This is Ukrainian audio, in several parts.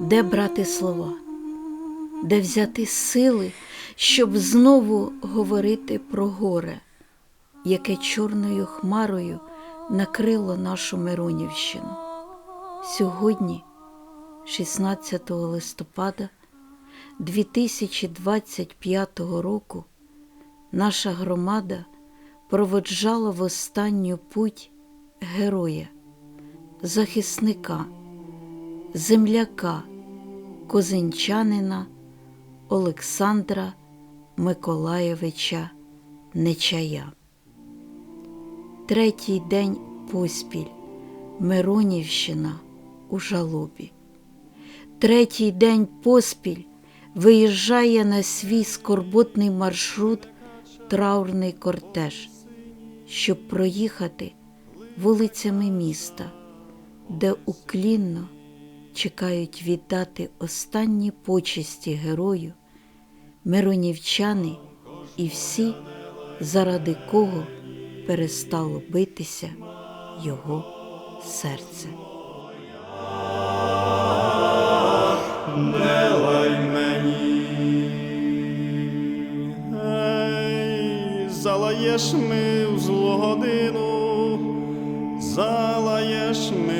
Де брати слова, де взяти сили, щоб знову говорити про горе, яке чорною хмарою накрило нашу Миронівщину. Сьогодні, 16 листопада 2025 року, наша громада проводжала в останню путь героя, захисника, земляка, козинчанина Олександра Миколаєвича Нечая. Третій день поспіль Миронівщина у жалобі. Третій день поспіль виїжджає на свій скорботний маршрут траурний кортеж, щоб проїхати вулицями міста, де уклінно чекають віддати останні почесті герою, миронівчани і всі, заради кого перестало битися його серце. залаєш ми в злу годину, залаєш ми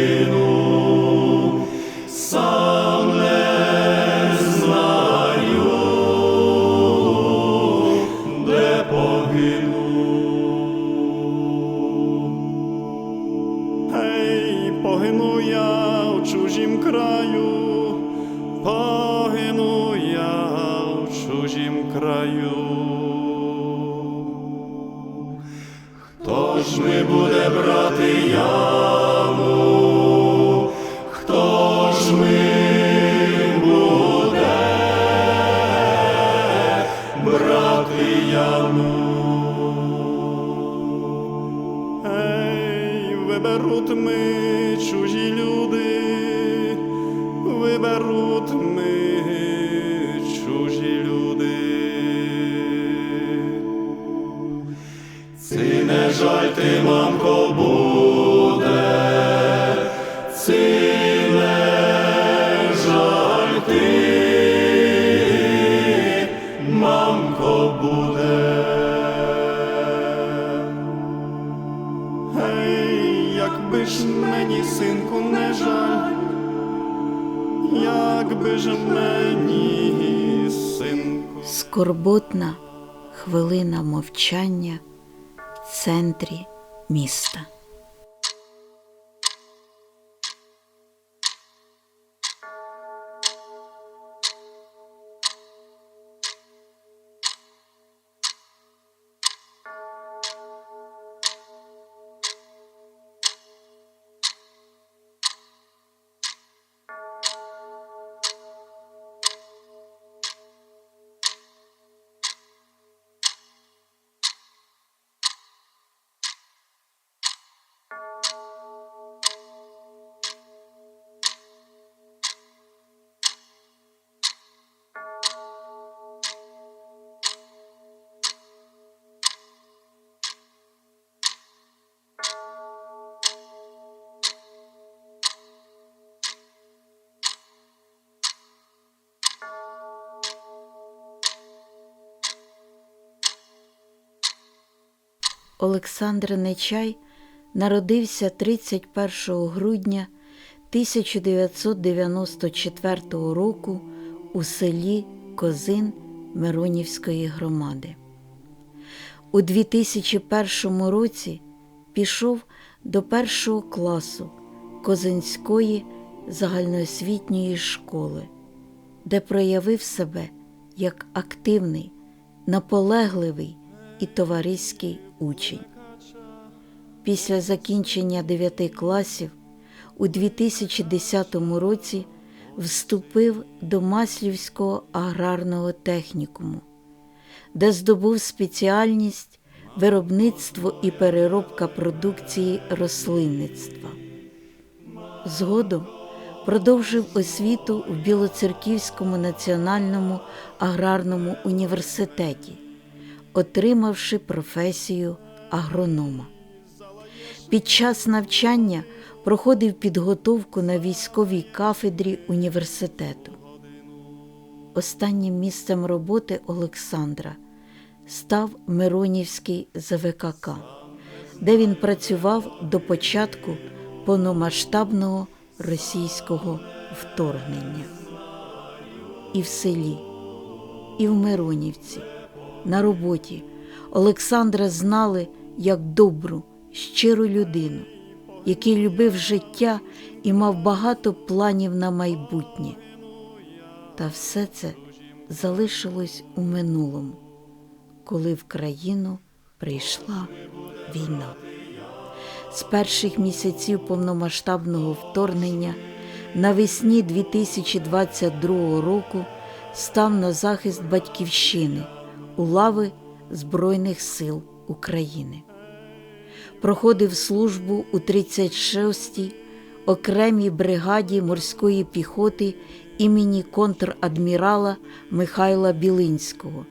ж мені, синку. Скорботна хвилина мовчання в центрі міста. Олександр Нечай народився 31 грудня 1994 року у селі Козин Миронівської громади. У 2001 році пішов до першого класу Козинської загальноосвітньої школи, де проявив себе як активний, наполегливий і товариський учень. Після закінчення 9 класів у 2010 році вступив до Маслівського аграрного технікуму, де здобув спеціальність виробництво і переробка продукції рослинництва. Згодом продовжив освіту в Білоцерківському національному аграрному університеті, отримавши професію агронома. Під час навчання проходив підготовку на військовій кафедрі університету. Останнім місцем роботи Олександра став Миронівський ЗВКК, де він працював до початку повномасштабного російського вторгнення. І в селі, і в Миронівці, на роботі Олександра знали як добру, щиру людину, який любив життя і мав багато планів на майбутнє. Та все це залишилось у минулому, коли в країну прийшла війна. З перших місяців повномасштабного вторгнення навесні 2022 року став на захист батьківщини у лави Збройних сил України. Проходив службу у 36-й окремій бригаді морської піхоти імені контрадмірала Михайла Білинського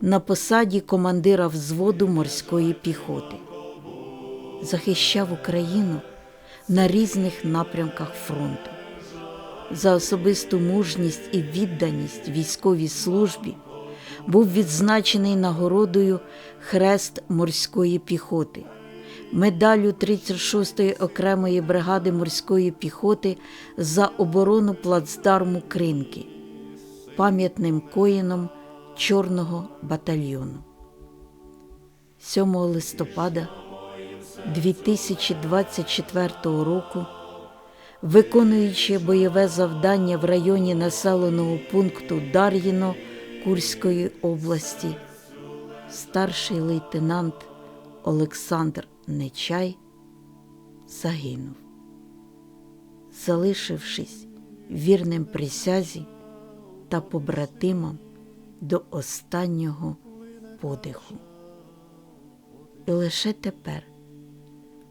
на посаді командира взводу морської піхоти. Захищав Україну на різних напрямках фронту. За особисту мужність і відданість військовій службі був відзначений нагородою Хрест морської піхоти, медаллю 36-ї окремої бригади морської піхоти за оборону плацдарму Кринки, пам'ятним коїном Чорного батальйону. 7 листопада 2024 року, виконуючи бойове завдання в районі населеного пункту Дар'їно Курської області, старший лейтенант Олександр Нечай загинув, залишившись вірним присязі та побратимам до останнього подиху. І лише тепер,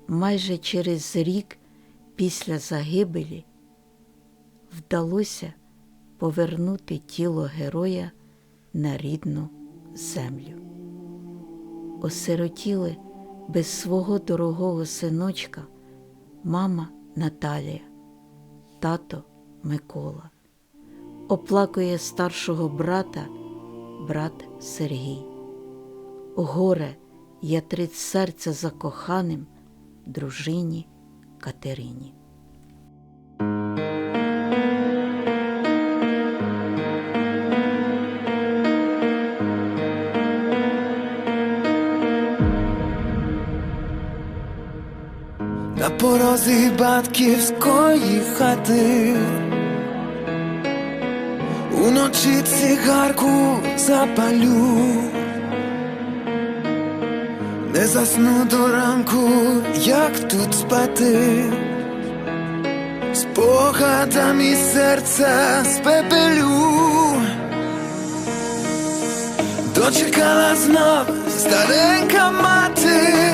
майже через рік після загибелі, вдалося повернути тіло героя на рідну землю. Осиротіли без свого дорогого синочка мама Наталія, тато Микола, оплакує старшого брата, брат Сергій. Горе ятрить серце за коханим дружині Катерині. На порозі батьківської хати, уночі цигарку запалю, не засну до ранку, як тут спати, спогадами серця спепелю, дочекала знов старенька мати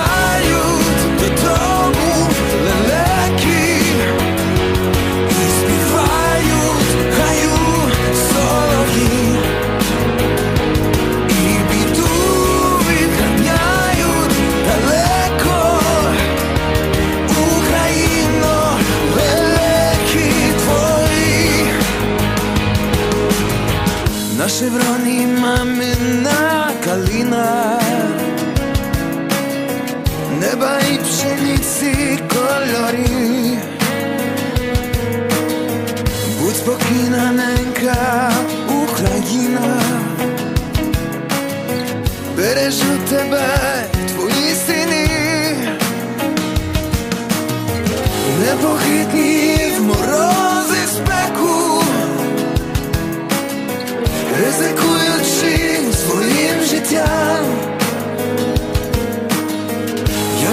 Прилітають додому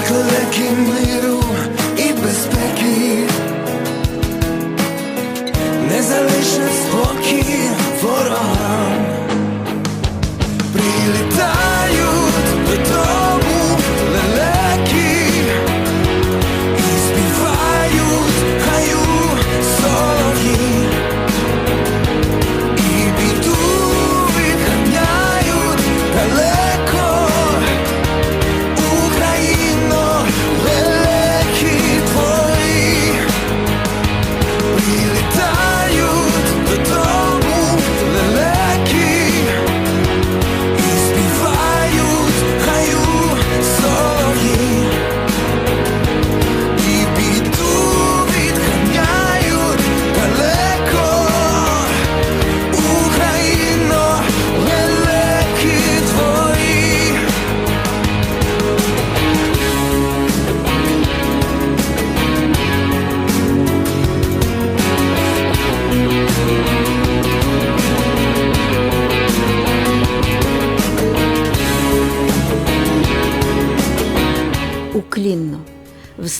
виклики миру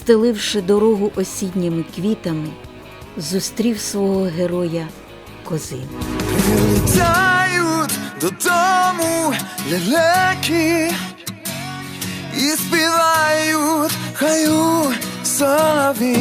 встеливши дорогу осінніми квітами, зустрів свого героя козин. Прилітають додому лелеки і співають хаю солові.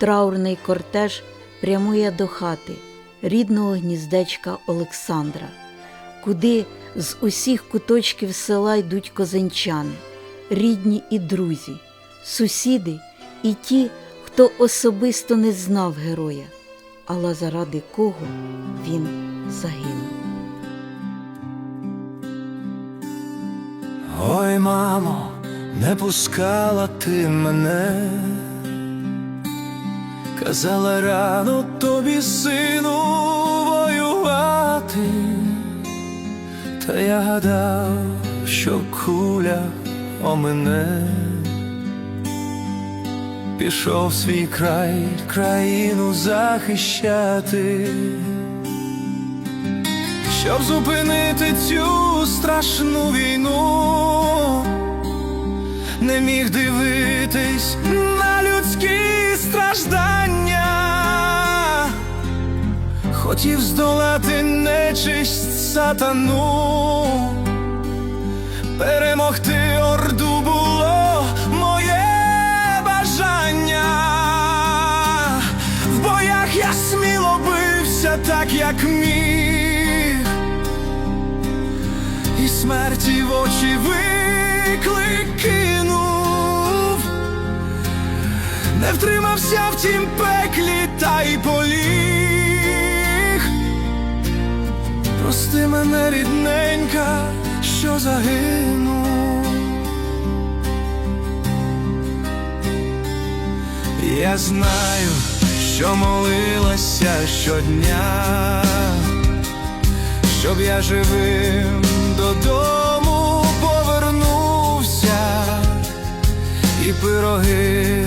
Траурний кортеж прямує до хати рідного гніздечка Олександра, куди з усіх куточків села йдуть козанчани, рідні і друзі, сусіди і ті, хто особисто не знав героя, але заради кого він загинув. Ой, мамо, не пускала ти мене, казала рано тобі, сину, воювати, та я гадав, що куля о мене пішов свій край, країну захищати. Щоб зупинити цю страшну війну, не міг дивитись на людські страждання, хотів здолати нечисть сатану, перемогти орду було моє бажання. В боях я сміло бився так, як міг. І смерті в очі виклик не втримався в тім пеклі та й поліг. Прости мене, рідненька, що загинув. Я знаю, що молилася щодня щоб я живим додому повернувся, і пироги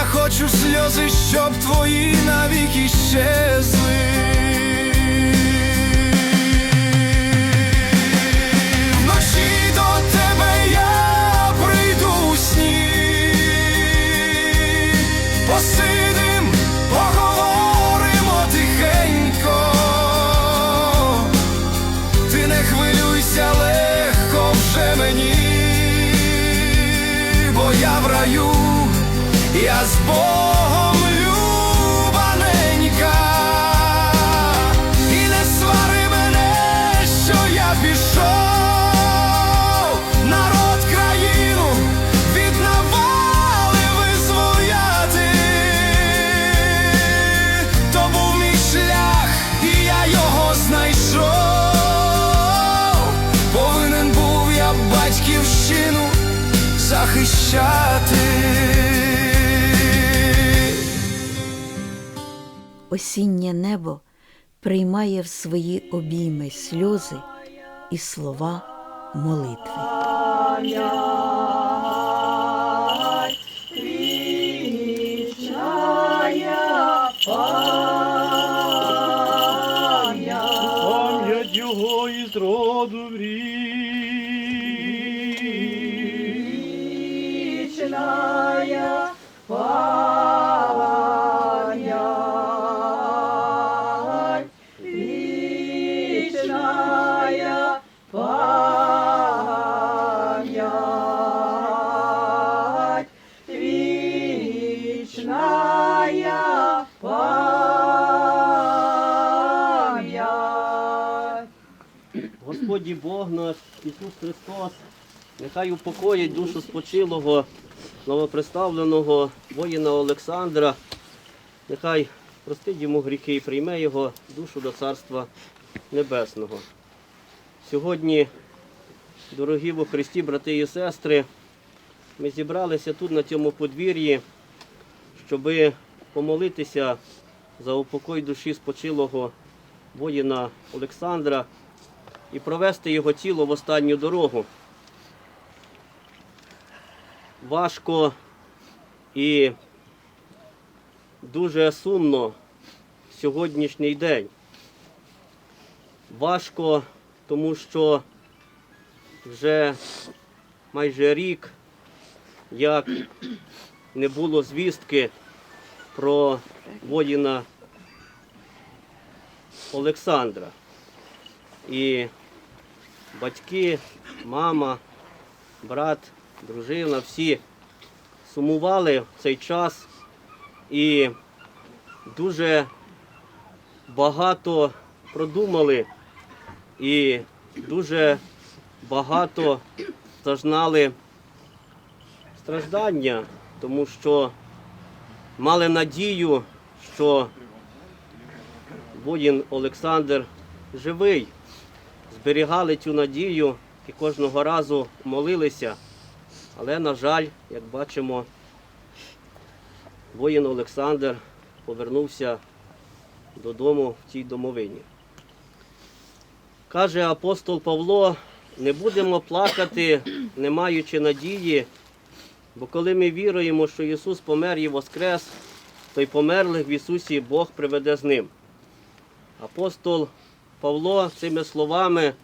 Я хочу сльози, щоб твої навіки щезли. Вночі до тебе я прийду у знайшов. Повинен був я батьківщину захищати. Осіннє небо приймає в свої обійми сльози і слова молитви. Господі Бог наш, Ісус Христос, нехай упокоїть душу спочилого, новоприставленого воїна Олександра, нехай простить йому гріхи і прийме його душу до Царства Небесного. Сьогодні, дорогі во Христі, брати і сестри, ми зібралися тут на цьому подвір'ї, щоби помолитися за упокой душі спочилого воїна Олександра і провести його тіло в останню дорогу. Важко і дуже сумно сьогоднішній день. Важко, тому що вже майже рік, як не було звістки про воїна Олександра. І батьки, мама, брат, дружина, всі сумували в цей час і дуже багато продумали і дуже багато зазнали страждання, тому що мали надію, що воїн Олександр живий зберігали цю надію і кожного разу молилися. Але, на жаль, як бачимо, воїн Олександр повернувся додому в тій домовині. Каже апостол Павло, не будемо плакати, не маючи надії, бо коли ми віруємо, що Ісус помер і воскрес, то й померлих в Ісусі Бог приведе з ним. Апостол Павло цими словами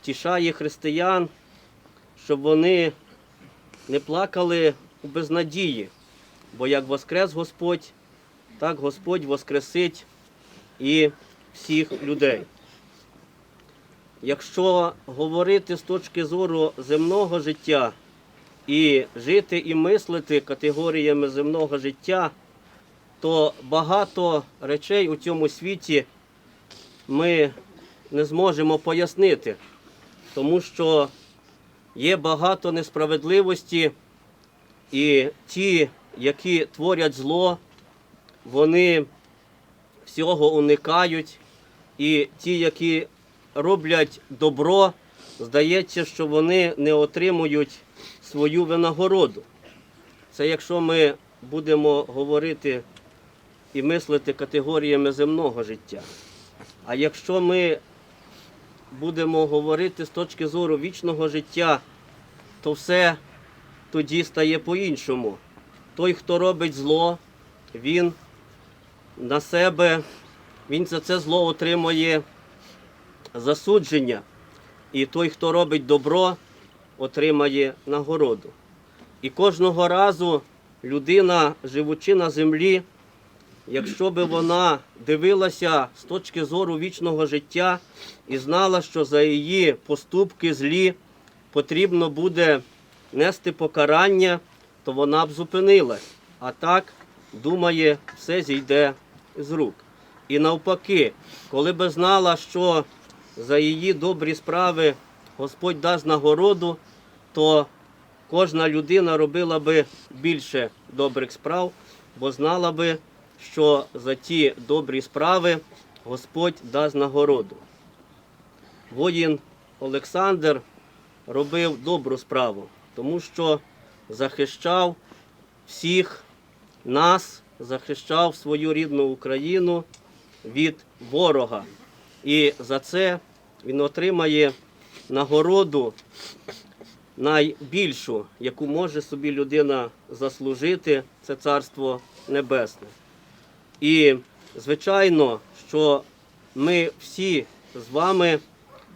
втішає християн, щоб вони не плакали у безнадії, бо як воскрес Господь, так Господь воскресить і всіх людей. Якщо говорити з точки зору земного життя і жити і мислити категоріями земного життя, то багато речей у цьому світі ми не зможемо пояснити, тому що є багато несправедливості, і ті, які творять зло, вони всього уникають, і ті, які роблять добро, здається, що вони не отримують свою винагороду. Це якщо ми будемо говорити і мислити категоріями земного життя. А якщо ми будемо говорити з точки зору вічного життя, то все тоді стає по-іншому. Той, хто робить зло, він на себе, він за це зло отримує засудження. І той, хто робить добро, отримає нагороду. І кожного разу людина, живучи на землі, якщо би вона дивилася з точки зору вічного життя і знала, що за її поступки злі потрібно буде нести покарання, то вона б зупинилась. А так, думає, все зійде з рук. І навпаки, коли би знала, що за її добрі справи Господь дасть нагороду, то кожна людина робила би більше добрих справ, бо знала би, що за ті добрі справи Господь дасть нагороду. Воїн Олександр робив добру справу, тому що захищав всіх нас, захищав свою рідну Україну від ворога. І за це він отримає нагороду найбільшу, яку може собі людина заслужити, це Царство Небесне. І, звичайно, що ми всі з вами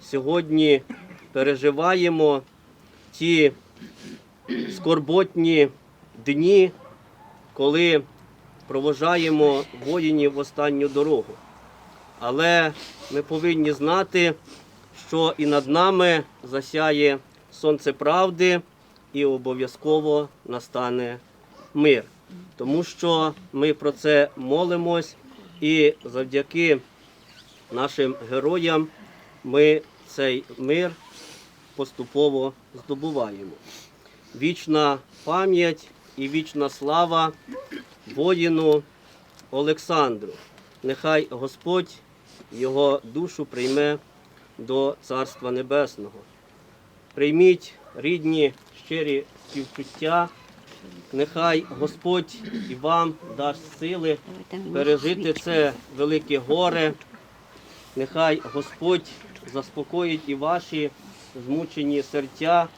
сьогодні переживаємо ті скорботні дні, коли провожаємо воїнів в останню дорогу. Але ми повинні знати, що і над нами засяє сонце правди, і обов'язково настане мир. Тому що ми про це молимось, і завдяки нашим героям ми цей мир поступово здобуваємо. Вічна пам'ять і вічна слава воїну Олександру. Нехай Господь його душу прийме до Царства Небесного. Прийміть рідні щирі співчуття. Нехай Господь і вам дасть сили пережити це велике горе. Нехай Господь заспокоїть і ваші змучені серця,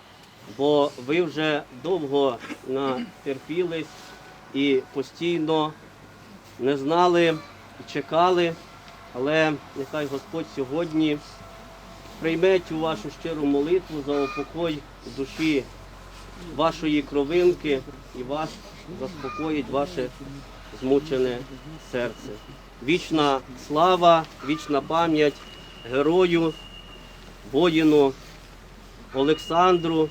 бо ви вже довго натерпілись і постійно не знали і чекали, але нехай Господь сьогодні прийме цю вашу щиру молитву за упокой душі вашої кровинки і вас заспокоїть ваше змучене серце. Вічна слава, вічна пам'ять герою, воїну Олександру.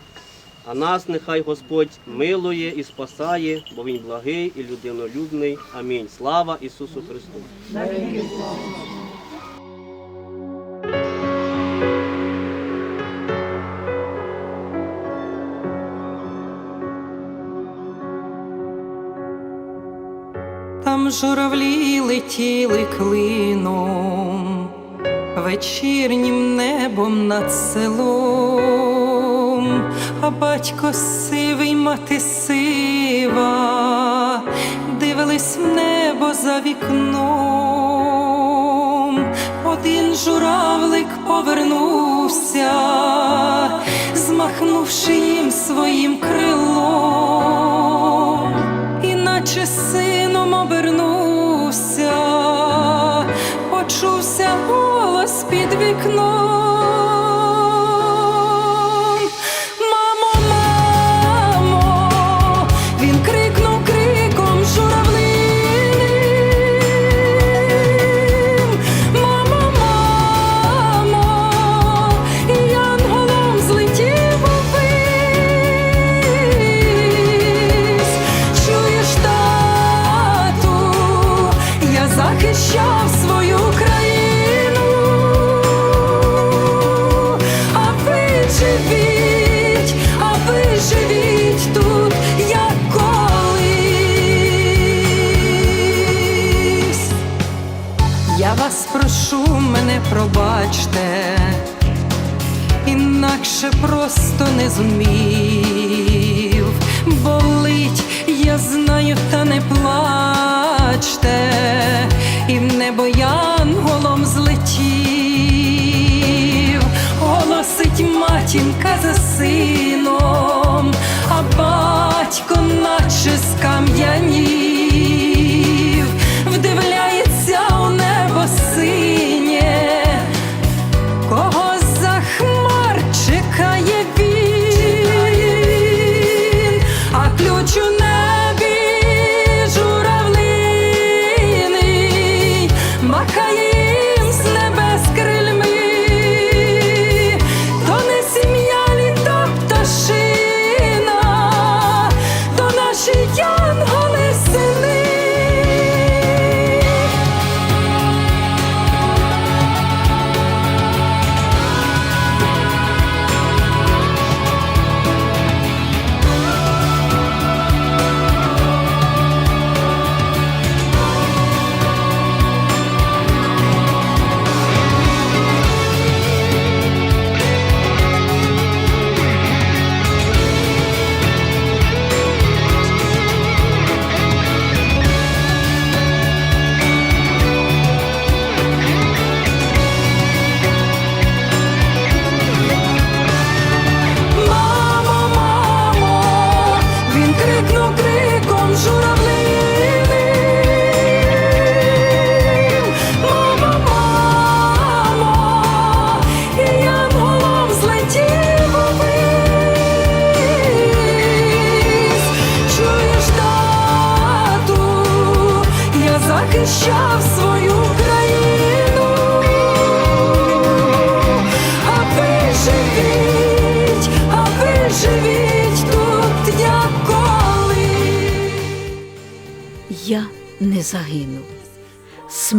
А нас нехай Господь милує і спасає, бо Він благий і людинолюбний. Амінь. Слава Ісусу Христу! Там журавлі летіли клином, вечірнім небом над селом, а батько сивий, мати сива, дивились в небо за вікном. Один журавлик повернувся, змахнувши їм своїм крилом іначе сином обернувся, почувся голос під вікном.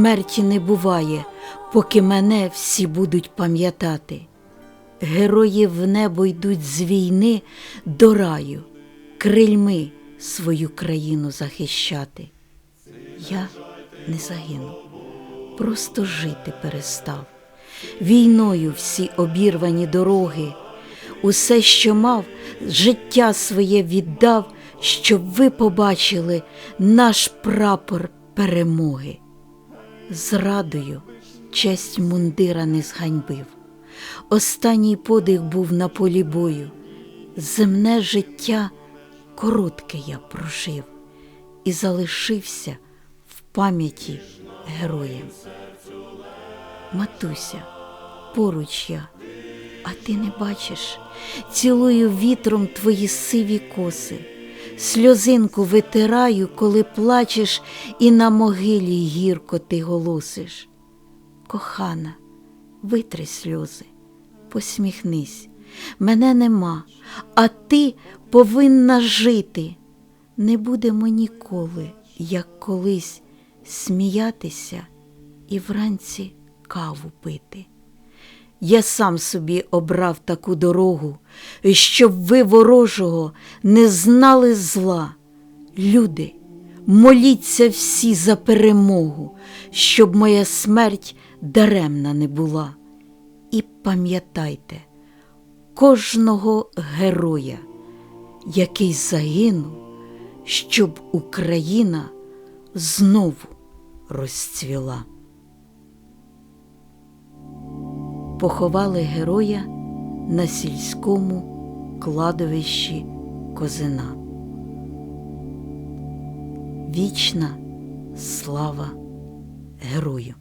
Смерті не буває, поки мене всі будуть пам'ятати. Герої в небо йдуть з війни до раю, крильми свою країну захищати. Я не загину, просто жити перестав. Війною всі обірвані дороги, усе, що мав, життя своє віддав, щоб ви побачили наш прапор перемоги. Зрадою честь мундира не зганьбив. Останній подих був на полі бою. Земне життя коротке я прожив і залишився в пам'яті героєм. Матуся, поруч я, а ти не бачиш, цілую вітром твої сиві коси, сльозинку витираю, коли плачеш, і на могилі гірко ти голосиш. Кохана, витри сльози, посміхнись, мене нема, а ти повинна жити. Не будемо ніколи, як колись, сміятися і вранці каву пити. Я сам собі обрав таку дорогу, щоб ви ворожого не знали зла. Люди, моліться всі за перемогу, щоб моя смерть даремна не була. І пам'ятайте кожного героя, який загинув, щоб Україна знову розцвіла. Поховали героя на сільському кладовищі Козина. Вічна слава герою!